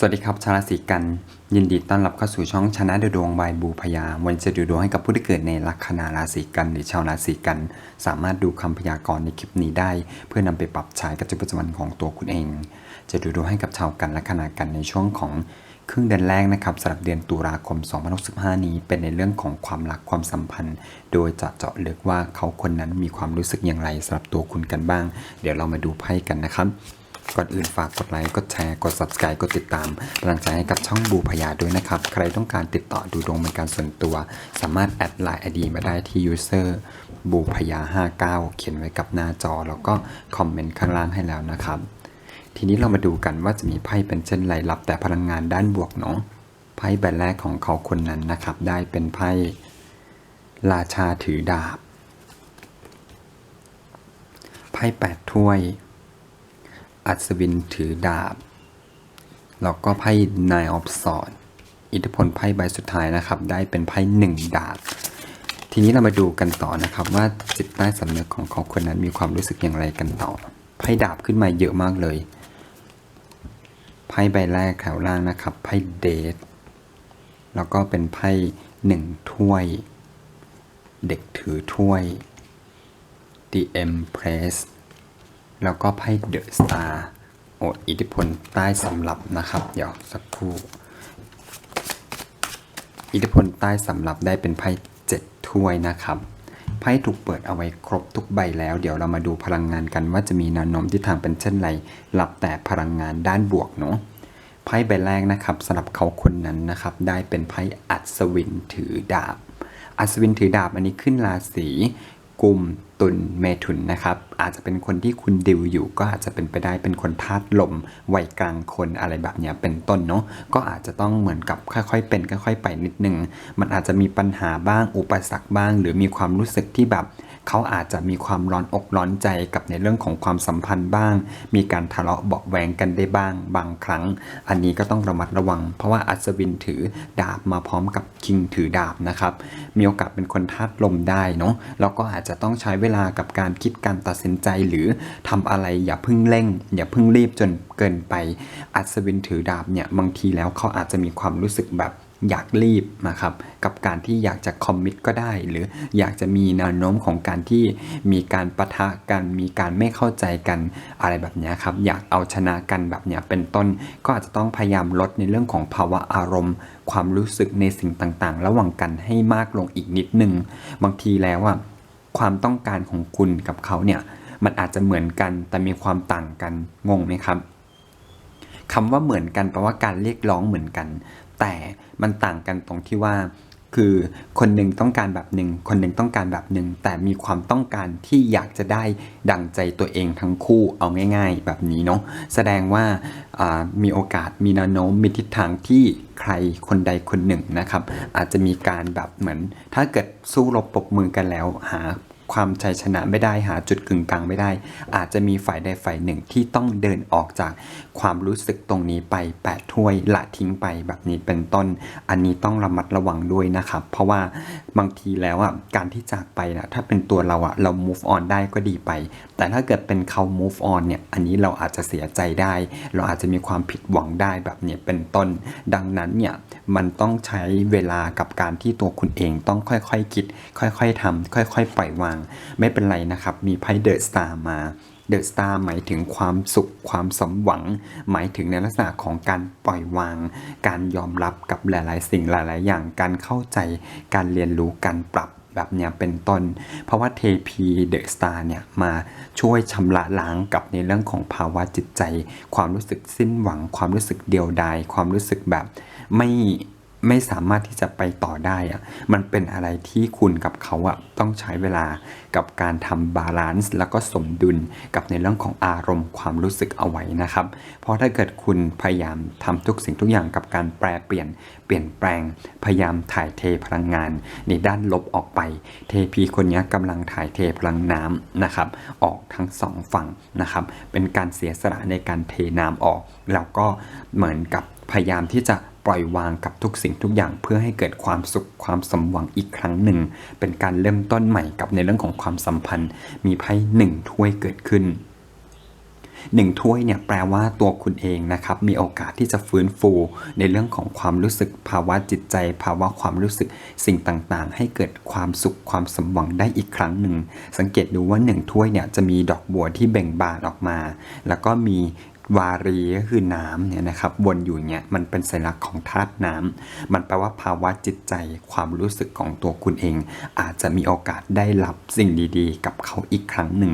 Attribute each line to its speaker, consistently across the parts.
Speaker 1: สวัสดีครับชาวราศีกัน ยินดีต้อนรับเข้าสู่ช่องชนะดูดวงบายบูพยาวันจะดูดวงให้กับผู้ที่เกิดในลัคนาราศีกันหรือชาวราศีกัน สามารถดูคำพยากรณ์ในคลิปนี้ได้ เพื่อนำไปปรับใช้กับชีวิตประจำวันของตัวคุณเอง จะดูดวงให้กับชาวกันลัคนากันในช่วงของครึ่งเดือนแรกนะครับสำหรับเดือนตุลาคม 2065 นี้ เป็นในเรื่องของความรักความสัมพันธ์ โดยจะเจาะลึกว่าเขาคนนั้นมีความรู้สึกอย่างไรสำหรับตัวคุณกันบ้าง เดี๋ยวเรามาดูไพ่กันนะครับ ก่อนอื่นฝากกดไลค์กดแชร์กด subscribe กดติดตามกำลังใจให้กับช่องบูพยาด้วยนะครับ ใครต้องการติดต่อดูดวงเป็นการส่วนตัว สามารถแอดไลน์ ID มาได้ที่ user บูพยา59 เขียนไว้กับหน้าจอ แล้วก็คอมเมนต์ข้างล่างให้แล้วนะครับ ทีนี้เรามาดูกันว่าจะมีไพ่เป็นเช่นไรรับแต่พลังงานด้านบวกเนาะไพ่ใบแรกของเขาคนนั้นนะครับ ได้เป็นไพ่ราชาถือดาบไพ่แปดถ้วย อัศวินถือดาบ แล้วก็ไพ่นายออฟสอดอิทธิพลไพ่ใบสุดท้ายนะครับ ได้เป็นไพ่หนึ่งดาบ ทีนี้เรามาดูกันต่อนะครับ ว่าจิตใต้สำนึกของเขาคนนั้นมีความรู้สึกอย่างไรกันต่อ ไพ่ดาบขึ้นมาเยอะมากเลย ไพ่ใบแรกแถวล่างนะครับ ไพ่เดท แล้วก็เป็นไพ่หนึ่งถ้วย เด็กถือถ้วย The Empress แล้วก็ไพ่เดอะสตาร์โอดอิทธิพลใต้สำรับนะครับ เดี๋ยวสักครู่ อิทธิพลใต้สำรับได้เป็นไพ่เจ็ดถ้วยนะครับไพ่ถูกเปิดเอาไว้ครบทุกใบแล้ว เดี๋ยวเรามาดูพลังงานกันว่าจะมีแนวโน้มที่ทางเป็นเช่นไรรับแต่พลังงานด้านบวกเนาะไพ่ใบแรกนะครับสำหรับเขาคนนั้นนะครับ ได้เป็นไพ่อัศวินถือดาบ อัศวินถือดาบอันนี้ขึ้นราศี กุมตุลเมถุนนะครับ อาจจะเป็นคนที่คุณดิวอยู่ ก็อาจจะเป็นไปได้เป็นคนธาตุลมวัยกลางคนอะไรแบบเนี้ยเป็นต้นเนาะก็อาจจะต้องเหมือนกับค่อยๆ เป็นค่อย ๆ ไปนิดนึง มันอาจจะมีปัญหาบ้างอุปสรรคบ้าง หรือมีความรู้สึกที่แบบ เขาอาจจะมีความร้อนอกร้อนใจกับในเรื่องของความสัมพันธ์บ้าง มีการทะเลาะเบาะแวงกันได้บ้าง บางครั้ง อันนี้ก็ต้องระมัดระวัง เพราะว่าอัศวินถือดาบมาพร้อมกับคิงถือดาบนะครับ มีโอกาสเป็นคนธาตุลมได้เนาะแล้วก็อาจจะต้องใช้เวลากับการคิดการตัดสินใจหรือทำอะไรอย่าเพิ่งเร่ง อย่าเพิ่งรีบจนเกินไป อัศวินถือดาบเนี่ยบางทีแล้วเขาอาจจะมีความรู้สึกแบบ อยากรีบนะครับกับการที่อยากจะคอมมิตก็ได้ หรืออยากจะมีแนวโน้มของการที่มีการปะทะกันมีการไม่เข้าใจกันอะไรแบบนี้ครับอยากเอาชนะกันแบบเนี้ยเป็นต้น ก็อาจจะต้องพยายามลดในเรื่องของภาวะอารมณ์ ความรู้สึกในสิ่งต่างๆ ระหว่างกันให้มากลงอีกนิดนึง บางทีแล้วอะความต้องการของคุณกับเขาเนี่ยมันอาจจะเหมือนกันแต่มีความต่างกันงงไหมครับคำว่าเหมือนกันแปลว่าการเรียกร้องเหมือนกัน แต่มันต่างกันตรงที่ว่า คือคนหนึ่งต้องการแบบหนึ่งคนหนึ่งต้องการแบบหนึ่งแต่มีความต้องการที่อยากจะได้ดังใจตัวเองทั้งคู่เอาง่าย ๆ แบบนี้เนาะแสดงว่ามีโอกาสมีแนวโน้มมีทิศทางที่ใครคนใดคนหนึ่งนะครับ อาจจะมีการแบบเหมือน ถ้าเกิดสู้รบปรบมือกันแล้วหา ความชัยชนะไม่ได้หาจุดกึ่งกลางไม่ได้ อาจจะมีฝ่ายใดฝ่ายหนึ่งที่ต้องเดินออกจากความรู้สึกตรงนี้ไปแปดถ้วยละทิ้งไปแบบนี้เป็นต้น อันนี้ต้องระมัดระวังด้วยนะครับ เพราะว่าบางทีแล้วอะการที่จากไปนะถ้าเป็นตัวเราอะเรา move on ได้ก็ดีไป แต่ถ้าเกิดเป็นเขา move on เนี่ยอันนี้เราอาจจะเสียใจได้ เราอาจจะมีความผิดหวังได้แบบนี้เป็นต้น ดังนั้นเนี่ย มันต้องใช้เวลากับการที่ตัวคุณเองต้องค่อยๆคคิด ค่อยๆทำค่อยๆ ปล่อยวาง ไม่เป็นไรนะครับ มีไพ่เดอะสตาร์มาเดอะสตาร์หมายถึงความสุขความสมหวัง หมายถึงในลักษณะของการปล่อยวาง การยอมรับกับหลายๆ สิ่งหลาย ๆ อย่างการเข้าใจ การเรียนรู้การปรับ แบบเนี้ยเป็นต้น เพราะว่าเทพีเดอะสตาร์เนี่ยมาช่วยชำระล้างกับในเรื่องของภาวะจิตใจ ความรู้สึกสิ้นหวัง ความรู้สึกเดียวดาย ความรู้สึกแบบไม่ ไม่สามารถที่จะไปต่อได้อะมันเป็นอะไรที่คุณกับเขาอะต้องใช้เวลากับการทำบาลานซ์แล้วก็สมดุลกับในเรื่องของอารมณ์ความรู้สึกเอาไว้นะครับ เพราะถ้าเกิดคุณพยายามทำทุกสิ่งทุกอย่างกับการแปลเปลี่ยน เปลี่ยนแปลง พยายามถ่ายเทพลังงาน ในด้านลบออกไป เทพีคนนี้กำลังถ่ายเทพลังน้ำนะครับ ออกทั้งสองฝั่งนะครับ เป็นการเสียสละในการเทน้ำออก แล้วก็เหมือนกับพยายามที่จะ ปล่อยวางกับทุกสิ่งทุกอย่างเพื่อให้เกิดความสุขความสมหวังอีกครั้งหนึ่ง เป็นการเริ่มต้นใหม่กับในเรื่องของความสัมพันธ์ มีไพ่หนึ่งถ้วยเกิดขึ้นหนึ่งถ้วยเนี่ยแปลว่าตัวคุณเองนะครับมีโอกาสที่จะฟื้นฟู ในเรื่องของความรู้สึกภาวะจิตใจ ภาวะความรู้สึกสิ่งต่างๆ ให้เกิดความสุขความสมหวังได้อีกครั้งหนึ่ง สังเกตดูว่าหนึ่งถ้วยเนี่ยจะมีดอกบัวที่เบ่งบานออกมา แล้วก็มี วารีก็คือน้ำเนี่ยนะครับวนอยู่เนี่ยมันเป็นสัญลักษณ์ของธาตุน้ำมันแปลว่าภาวะจิตใจความรู้สึกของตัวคุณเอง อาจจะมีโอกาสได้รับสิ่งดีๆ กับเขาอีกครั้งหนึ่ง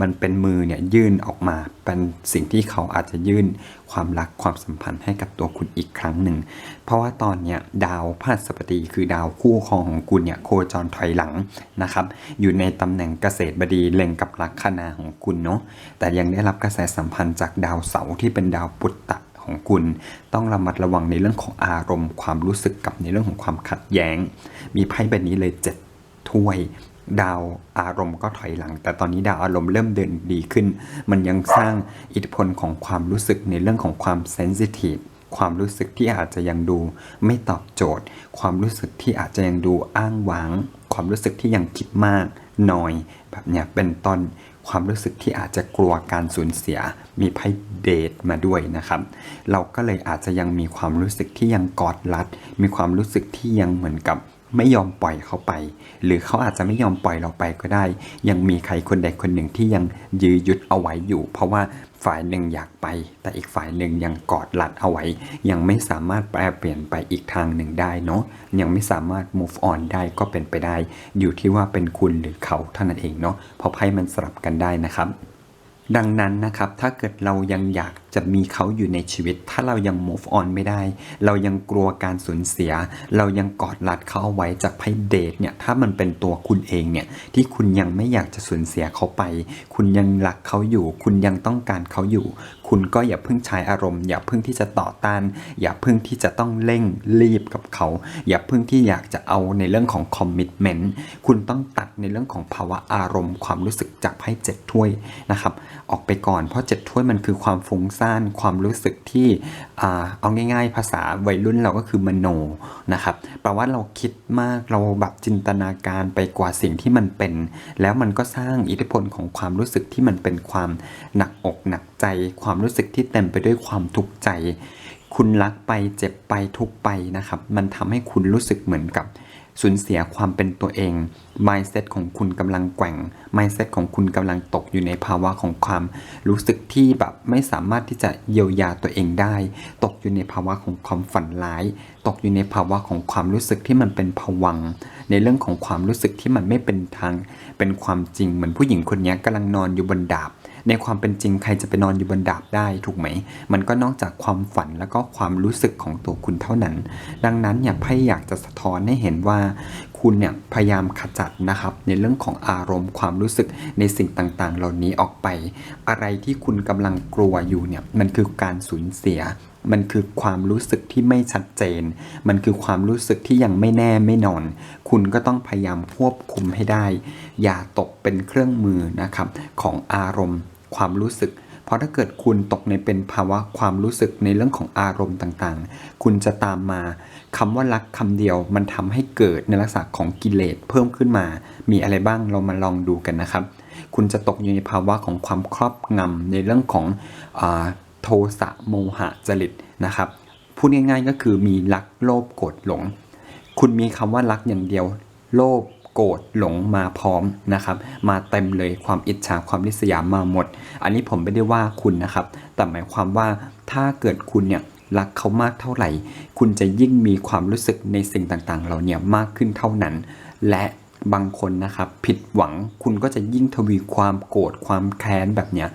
Speaker 1: มันเป็นมือเนี่ยยื่นออกมาเป็นสิ่งที่เขาอาจจะยื่นความรักความสัมพันธ์ให้กับตัวคุณอีกครั้งหนึ่ง เพราะว่าตอนเนี้ยดาวพฤหัสบดีคือดาวคู่ครองของคุณเนี่ยโคจรถอยหลังนะครับ อยู่ในตำแหน่งเกษตรบดีเล็งกับลัคนาของคุณเนาะ แต่ยังได้รับกระแสสัมพันธ์จากดาวเสาร์ที่เป็นดาวปุตตะของคุณต้องระมัดระวังในเรื่องของอารมณ์ ความรู้สึกกับในเรื่องของความขัดแย้ง มีไพ่ใบนี้เลยเจ็ดถ้วย ดาวอารมณ์ก็ถอยหลัง แต่ตอนนี้ดาวอารมณ์เริ่มเดินดีขึ้น มันยังสร้างอิทธิพลของความรู้สึกในเรื่องของความเซนซิทีฟความรู้สึกที่อาจจะยังดูไม่ตอบโจทย์ ความรู้สึกที่อาจจะยังดูอ้างว้าง ความรู้สึกที่ยังคิดมากนอย แบบเนี้ยเป็นต้นความรู้สึกที่อาจจะกลัวการสูญเสีย มีไพ่เดทมาด้วยนะครับ เราก็เลยอาจจะยังมีความรู้สึกที่ยังกอดรัด มีความรู้สึกที่ยังเหมือนกับ ไม่ยอมปล่อยเขาไป หรือเขาอาจจะไม่ยอมปล่อยเราไปก็ได้ ยังมีใครคนใดคนหนึ่งที่ยังยื้อยุดเอาไว้อยู่ เพราะว่าฝ่ายหนึ่งอยากไป แต่อีกฝ่ายหนึ่งยังกอดรัดเอาไว้ ยังไม่สามารถแปลเปลี่ยนไปอีกทางหนึ่งได้เนาะยังไม่สามารถ move on ได้ก็เป็นไปได้ อยู่ที่ว่าเป็นคุณหรือเขาเท่านั้นเองเนาะเพราะไพ่มันสลับกันได้นะครับดังนั้นนะครับถ้าเกิดเรายังอยาก จะมีเขาอยู่ในชีวิต ถ้าเรายัง move on ไม่ได้ เรายังกลัวการสูญเสีย เรายังกอดรัดเขาเอาไว้จากไพ่เดทเนี่ยถ้ามันเป็นตัวคุณเองเนี่ยที่คุณยังไม่อยากจะสูญเสียเขาไป คุณยังรักเขาอยู่ คุณยังต้องการเขาอยู่ คุณก็อย่าเพิ่งใช้อารมณ์ อย่าเพิ่งที่จะต่อต้าน อย่าเพิ่งที่จะต้องเร่งรีบกับเขา อย่าเพิ่งที่อยากจะเอาในเรื่องของคอมมิ t เมนต์คุณต้องตัดในเรื่องของภาวะอารมณ์ ความรู้สึกจากไพ่เจ็ดถ้วยนะครับออกไปก่อนเพราะเจ็ดถ้วยมันคือความฟุ้งซ่านความรู้สึกที่เอาง่าย ๆ ภาษาวัยรุ่นเราก็คือมโนนะครับแปลว่าเราคิดมากเราแบบจินตนาการไปกว่าสิ่งที่มันเป็น แล้วมันก็สร้างอิทธิพลของความรู้สึกที่มันเป็นความหนักอกหนักใจ ความรู้สึกที่เต็มไปด้วยความทุกข์ใจ คุณรักไปเจ็บไปทุกไปนะครับ มันทำให้คุณรู้สึกเหมือนกับ สูญเสียความเป็นตัวเอง mindset ของคุณกำลังแกว่ง mindset ของคุณกำลังตกอยู่ในภาวะของความรู้สึกที่แบบไม่สามารถที่จะเยียวยาตัวเองได้ ตกอยู่ในภาวะของความฝันร้าย ตกอยู่ในภาวะของความรู้สึกที่มันเป็นผวัง ในเรื่องของความรู้สึกที่มันไม่เป็นทาง เป็นความจริงเหมือนผู้หญิงคนนี้กำลังนอนอยู่บนดาบ ในความเป็นจริงใครจะไปนอนอยู่บนดาบได้ถูกไหม มันก็นอกจากความฝันแล้วก็ความรู้สึกของตัวคุณเท่านั้น ดังนั้นเนี่ยไพ่อยากจะสะท้อนให้เห็นว่าคุณเนี่ยพยายามขจัดนะครับในเรื่องของอารมณ์ความรู้สึกในสิ่งต่างๆ เหล่านี้ออกไป อะไรที่คุณกำลังกลัวอยู่เนี่ยมันคือการสูญเสียมันคือความรู้สึกที่ไม่ชัดเจน มันคือความรู้สึกที่ยังไม่แน่ไม่นอน คุณก็ต้องพยายามควบคุมให้ได้ อย่าตกเป็นเครื่องมือนะครับของอารมณ์ ความรู้สึก เพราะถ้าเกิดคุณตกในเป็นภาวะความรู้สึกในเรื่องของอารมณ์ต่างๆ คุณจะตามมาคำว่ารักคำเดียวมันทำให้เกิดในลักษณะของกิเลสเพิ่มขึ้นมา มีอะไรบ้างเรามาลองดูกันนะครับ คุณจะตกอยู่ในภาวะของความครอบงำในเรื่องของอโทสะโมหะจริตนะครับพูดง่ายๆก็คือมีรักโลภโกรธหลง คุณมีคำว่ารักอย่างเดียว โลภ โกรธหลงมาพร้อมนะครับ มาเต็มเลยความอิจฉาความริษยามาหมด อันนี้ผมไม่ได้ว่าคุณนะครับ แต่หมายความว่าถ้าเกิดคุณเนี่ยรักเขามากเท่าไหร่ คุณจะยิ่งมีความรู้สึกในสิ่งต่างๆ เหล่านี้มากขึ้นเท่านั้น และบางคนนะครับผิดหวังคุณก็จะยิ่งทวีความโกรธความแค้นแบบเนี้ย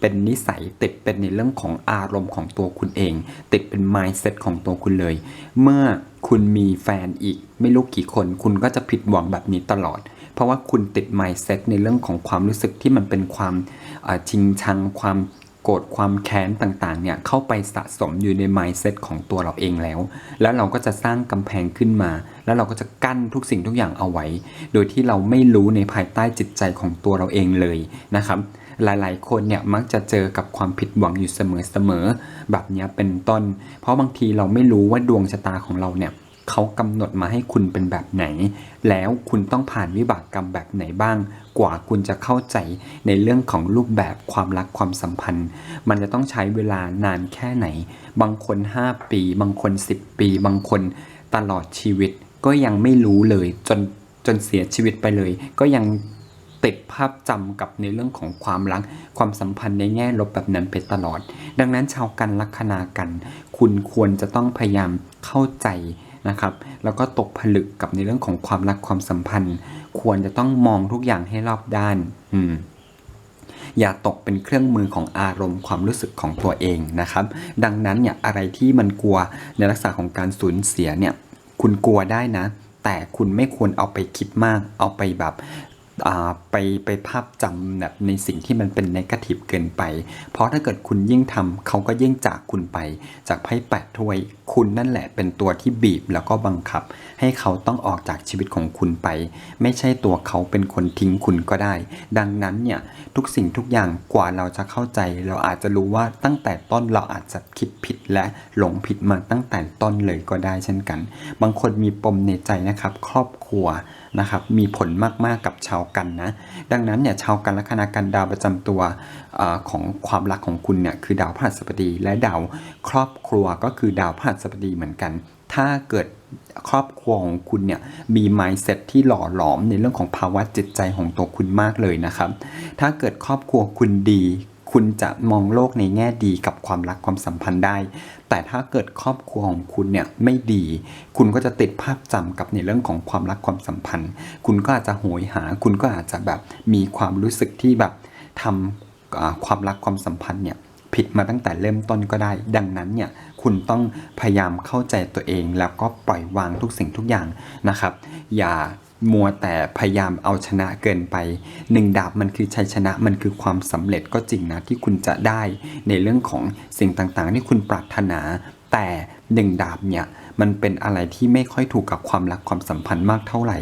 Speaker 1: เป็นนิสัย ติดเป็นในเรื่องของอารมณ์ของตัวคุณเอง ติดเป็น mindset ของตัวคุณเลย เมื่อคุณมีแฟนอีก ไม่รู้กี่คน คุณก็จะผิดหวังแบบนี้ตลอด เพราะว่าคุณติด mindset ในเรื่องของความรู้สึกที่มันเป็นความชิงชังความโกรธความแค้นต่างๆ เนี่ยเข้าไปสะสมอยู่ใน mindset ของตัวเราเองแล้ว แล้วเราก็จะสร้างกำแพงขึ้นมา แล้วเราก็จะกั้นทุกสิ่งทุกอย่างเอาไว้ โดยที่เราไม่รู้ในภายใต้จิตใจของตัวเราเองเลยนะครับ หลายๆ คนเนี่ยมักจะเจอกับความผิดหวังอยู่เสมอๆแบบนี้เป็นต้น เพราะบางทีเราไม่รู้ว่าดวงชะตาของเราเนี่ยเขากำหนดมาให้คุณเป็นแบบไหน แล้วคุณต้องผ่านวิบากกรรมแบบไหนบ้าง กว่าคุณจะเข้าใจในเรื่องของรูปแบบความรักความสัมพันธ์ มันจะต้องใช้เวลานานแค่ไหน บางคน 5 ปี บางคน 10 ปี บางคนตลอดชีวิต ก็ยังไม่รู้เลยจนจนเสียชีวิตไปเลย ก็ยัง ติดภาพจำกับในเรื่องของความรัก ความสัมพันธ์ในแง่ลบแบบนั้นไปตลอด ดังนั้นชาวกันลัคนากัน คุณควรจะต้องพยายามเข้าใจนะครับ แล้วก็ตกผลึกกับในเรื่องของความรักความสัมพันธ์ ควรจะต้องมองทุกอย่างให้รอบด้าน อืมอย่าตกเป็นเครื่องมือของอารมณ์ความรู้สึกของตัวเองนะครับ ดังนั้นเนี่ยอะไรที่มันกลัวในลักษณะของการสูญเสียเนี่ย คุณกลัวได้นะ แต่คุณไม่ควรเอาไปคิดมาก เอาไปแบบ ไปไปภาพจำแบบในสิ่งที่มันเป็นนกาทีฟเกินไป เพราะถ้าเกิดคุณยิ่งทำเขาก็ยิ่งจากคุณไป จากไพ่แปดถ้วย คุณนั่นแหละเป็นตัวที่บีบแล้วก็บังคับ ให้เขาต้องออกจากชีวิตของคุณไป ไม่ใช่ตัวเขาเป็นคนทิ้งคุณก็ได้ ดังนั้นเนี่ยทุกสิ่งทุกอย่างกว่าเราจะเข้าใจ เราอาจจะรู้ว่าตั้งแต่ต้นเราอาจจะคิดผิดและหลงผิดมาตั้งแต่ต้นเลยก็ได้เช่นกัน บางคนมีปมในใจนะครับ ครอบครัวนะครับมีผลมากๆกับชาวกันนะ ดังนั้นเนี่ยชาวกันลัคนากันดาวประจำตัวออของความรักของคุณเนี่ยคือดาวพฤหัสบดีและดาวครอบครัวก็คือดาวพฤหัสบดีเหมือนกัน ถ้าเกิดครอบครัวของคุณเนี่ยมี mindset ที่หล่อหลอมในเรื่องของภาวะจิตใจของตัวคุณมากเลยนะครับ ถ้าเกิดครอบครัวคุณดี คุณจะมองโลกในแง่ดีกับความรักความสัมพันธ์ได้ แต่ถ้าเกิดครอบครัวของคุณเนี่ยไม่ดี คุณก็จะติดภาพจำกับในเรื่องของความรักความสัมพันธ์ คุณก็อาจจะโหยหา คุณก็อาจจะแบบมีความรู้สึกที่แบบทำอ่าความรักความสัมพันธ์เนี่ยผิดมาตั้งแต่เริ่มต้นก็ได้ ดังนั้นเนี่ยคุณต้องพยายามเข้าใจตัวเองแล้วก็ปล่อยวางทุกสิ่งทุกอย่างนะครับ อย่า มัวแต่พยายามเอาชนะเกินไปหนึ่งดาบมันคือชัยชนะมันคือความสำเร็จก็จริงนะที่คุณจะได้ในเรื่องของสิ่งต่างๆ ที่คุณปรารถนา แต่หนึ่งดาบเนี่ยมันเป็นอะไรที่ไม่ค่อยถูกกับความรักความสัมพันธ์มากเท่าไหร่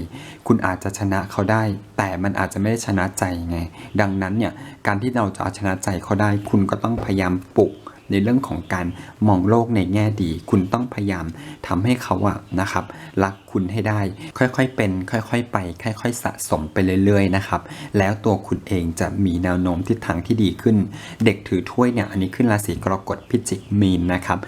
Speaker 1: คุณอาจจะชนะเขาได้ แต่มันอาจจะไม่ได้ชนะใจไง ดังนั้นเนี่ยการที่เราจะเอาชนะใจเขาได้ คุณก็ต้องพยายามปลุก ในเรื่องของการมองโลกในแง่ดี คุณต้องพยายามทำให้เขาอะนะครับ รักคุณให้ได้ ค่อยๆเป็น ค่อยๆไป ค่อย ๆ สะสมไปเรื่อยๆนะครับ แล้วตัวคุณเองจะมีแนวโน้มทิศทางที่ดีขึ้น เด็กถือถ้วยเนี่ยอันนี้ขึ้นราศีกรกฎพิจิกมีนนะครับ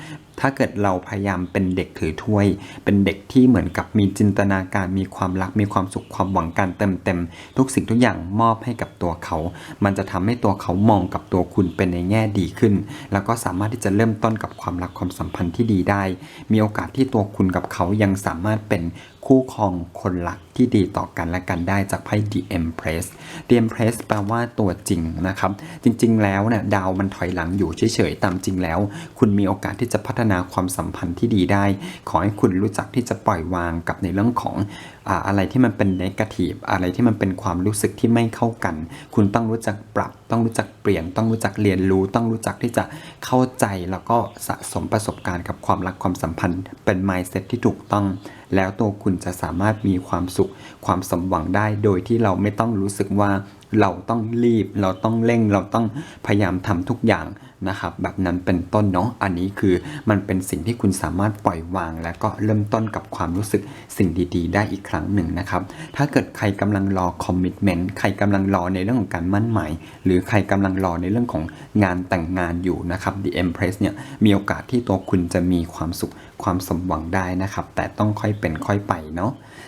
Speaker 1: ถ้าเกิดเราพยายามเป็นเด็กถือถ้วย เป็นเด็กที่เหมือนกับมีจินตนาการ มีความรัก มีความสุข ความหวังการเต็มเต็มๆทุกสิ่งทุกอย่างมอบให้กับตัวเขา มันจะทำให้ตัวเขามองกับตัวคุณเป็นในแง่ดีขึ้น แล้วก็สามารถที่จะเริ่มต้นกับความรักความสัมพันธ์ที่ดีได้ มีโอกาสที่ตัวคุณกับเขายังสามารถเป็น คู่ครองคนหลักที่ดีต่อกันและกันได้จากไพ่ The Empress The Empress แปลว่าตัวจริงนะครับ จริงๆ แล้วเนี่ยดาวมันถอยหลังอยู่เฉยๆ ตามจริงแล้ว คุณมีโอกาสที่จะพัฒนาความสัมพันธ์ที่ดีได้ ขอให้คุณรู้จักที่จะปล่อยวางกับในเรื่องของ อะไรที่มันเป็นเนกาทีฟอะไรที่มันเป็นความรู้สึกที่ไม่เข้ากัน คุณต้องรู้จักปรับ ต้องรู้จักเปลี่ยน ต้องรู้จักเรียนรู้ ต้องรู้จักที่จะเข้าใจแล้วก็สะสมประสบการณ์กับความรักความสัมพันธ์ เป็นไมเซ็ตที่ถูกต้อง แล้วตัวคุณจะสามารถมีความสุข ความสมหวังได้โดยที่เราไม่ต้องรู้สึกว่า เราต้องรีบ เราต้องเร่ง เราต้องพยายามทำทุกอย่างนะครับ แบบนั้นเป็นต้นเนาะ อันนี้คือมันเป็นสิ่งที่คุณสามารถปล่อยวาง แล้วก็เริ่มต้นกับความรู้สึกสิ่งดีๆ ได้อีกครั้งหนึ่งนะครับ ถ้าเกิดใครกำลังรอคอมมิชเมนต์ใครกำลังรอในเรื่องของการมั่นหมายหรือใครกำลังรอในเรื่องของงานแต่งงานอยู่นะครับ The Empress เนี่ยมีโอกาสที่ตัวคุณจะมีความสุขความสมหวังได้นะครับ แต่ต้องค่อยเป็นค่อยไปเนาะ